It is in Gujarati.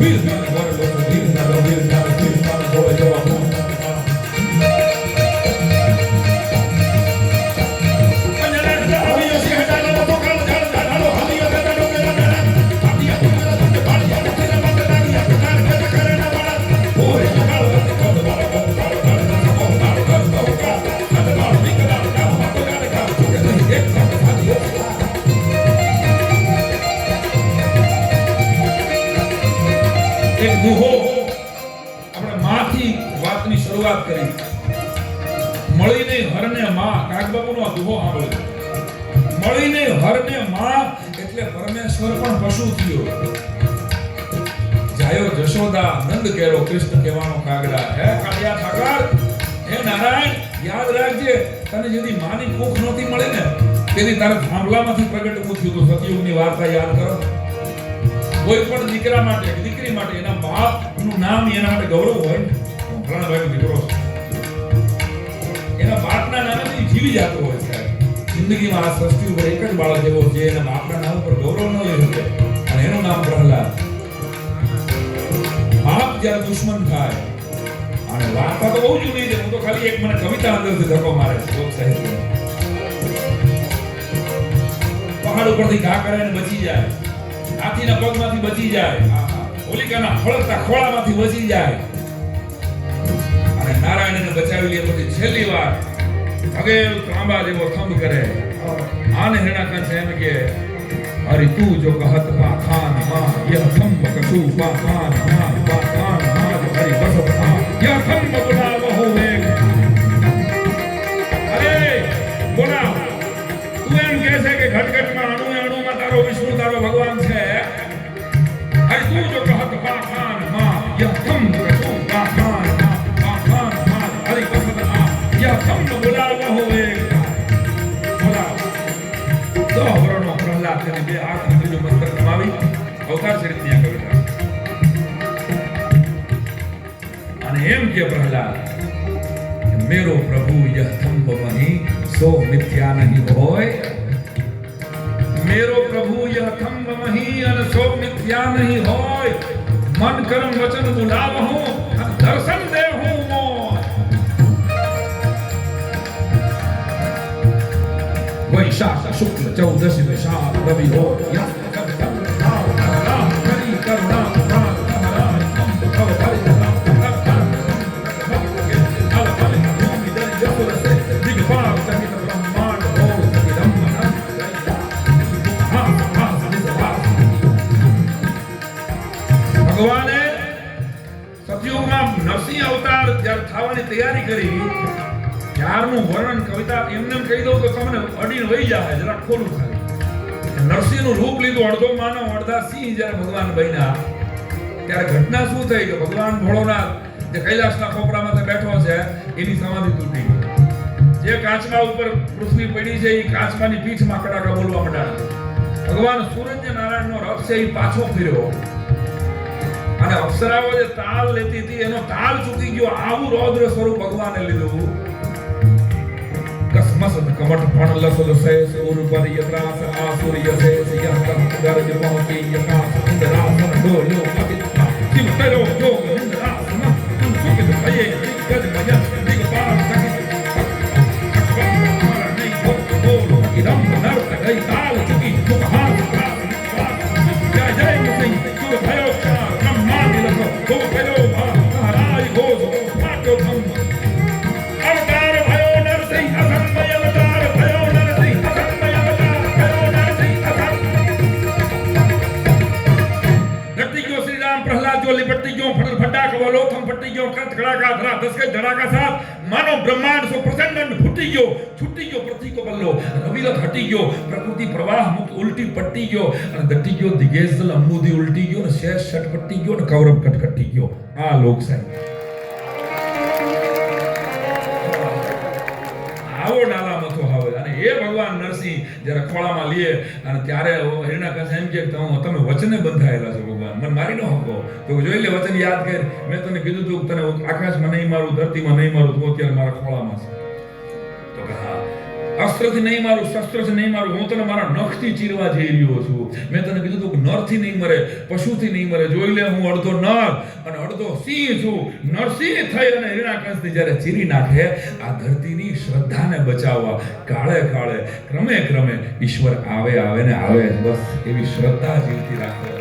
વીર નાનો શરૂઆત કરી. મળીને હરને માં, કાગબાબુનો આ દુહો સાંભળ્યો. મળીને હરને માં, એટલે પરમેશ્વર પણ પશુ થયો. જાયો જશોદા, નંદ કેરો કૃષ્ણ કહેવાનો કાગડા. હે કાળિયા ઠાકર, હે નારાયણ, યાદ રાખજે, તને જેથી માની ભૂખ નહોતી મળી ને, તેથી તારા થાંભલામાંથી પ્રગટ પૂછ્યું તો. સતયુગની વાર્તા યાદ કરો. કોઈ પણ દીકરા માટે, દીકરી માટે એના બાપનું નામ એના માટે ગૌરવ હોય ને પહાડ ઉપરથી ઘા કરે ને બચી પગમાંથી બચી જાય. હોલિકાના ફળકતા ખોળામાંથી બચી જાય. નારાયણને પછી છેલ્લી વાર ભગે તાંબા જેવો થંભ કરે. આને હેણા કંસે એમ કે, અરે તું જો કહત પાખાનમાં યહ થંભ કસુ માં પાખાનમાં અરે બસત હા યહ થંભ ગુલાબ બહુ વેગ. અરે બોલા તું એમ કહે છે કે ઘટઘટમાં અણુ અણુમાં તારો વિષ્ણુ, તારો ભગવાન છે. અરે તું જો કહત પાખાન બે આંખ ત્રીજો મંત્ર કમાવી અવતાર ચરિત્રની આ કવિતા. અને એમ કે પ્રહલાદ મેરો પ્રભુ યહ થંભ મહી સો મિથ્યા નહીં હોય મેરો પ્રભુ યહ થંભ મહી અને સો મિથ્યા નહીં હોય મન કરમ વચન બોલાવહું વિશાખ શુક્લ ચૌદશી વિશાખ રવિ હો યા કકટમ ભગવાને સતયુગમાં નરસિંહ અવતાર જ્યારે થવાની તૈયારી કરી ત્યારનું વર્ણન કવિતા એમને કહી દઉં તો તમને અડીને વહી જાય જરા ખોલું ખાલી નરસિંહનું રૂપ લીધું અડધો માનવ અડધા સિંહ જ્યારે ભગવાન બન્યા, ત્યારે ઘટના શું થઈ કે ભગવાન ભોળોનાથ જે કૈલાસના ખોપરામાં બેઠો છે, એની સમાધિ તૂટી ગઈ. જે કાચબા ઉપર પૃથ્વી પડી છે એ કાચબાની પીઠમાં કડાકા બોલવા માંડ્યા. ભગવાન સૂર્ય નારાયણનો રથ છે એ પાછો ફર્યો. અને અપ્સરાઓ જે તાલ લેતી હતી, એનો તાલ ચૂકી ગયો, આવું રૌદ્ર સ્વરૂપ ભગવાને લીધું. مسد کمٹ پھڑ لسل سیس اور پر یتراس آسور یسیس یہتر در جرمہتی یقاس اندراس نڈو یو قدتا جیو تیرو جو اندراس نہ سکت حیے گج مجد دیگ بار سکت اکبر مارا نہیں بھوک بولو اکرم نرد گئی تالت રામ પ્રહલાદ જો લિપટી ગયો ફટલ ફટાક વલોથમ ફટી ગયો કત કડાકા ધરા દસકે ધડાકા સાથ માનો બ્રહ્માંડ સો પ્રચંડ ફૂટી ગયો, છૂટી ગયો પ્રતિકો બલ્લો, રવિરથ હટી ગયો, પ્રકૃતિ પ્રવાહ મુક્ત ઉલટી પટ્ટી ગયો, અને દટી ગયો દિગેશલ અંબુદી ઉલટી ગયો ને શેષ છટપટી ગયો ને કૌરવ કટકટી ગયો. આ લોક સાહેબ. નરસિંહ જ્યારે ખોળામાં લે અને ત્યારે હરિના કસે એમ કે તમે વચને બંધાયેલા છો ભગવાન. મને મારી ન હકો. તો જોઈ લે, વચન યાદ કર. મેં તને કીધું તું તને આકાશમાં નહીં મારું, ધરતીમાં નહીં મારું, તું અત્યારે મારા ખોળામાં છે. તો કે હા. અસ્ત્રથી નહીં મારું શસ્ત્રથી નહીં મારું, હું તને મારા નખથી ચીરવા જઈ રહ્યો છું. મેં તને કીધું તું કે નરથી નહીં મરે, પશુથી નહીં મરે. જોઈ લે, હું અડધો નર અને અડધો સિંહ છું. નરસિંહ થઈ અને હિરણાકંશને જ્યારે ચીરી નાખે, આ ધરતીની શ્રદ્ધાને બચાવવા કાળે કાળે, ક્રમે ક્રમે ઈશ્વર આવે આવે ને આવે બસ એવી શ્રદ્ધા જીવતી રાખો.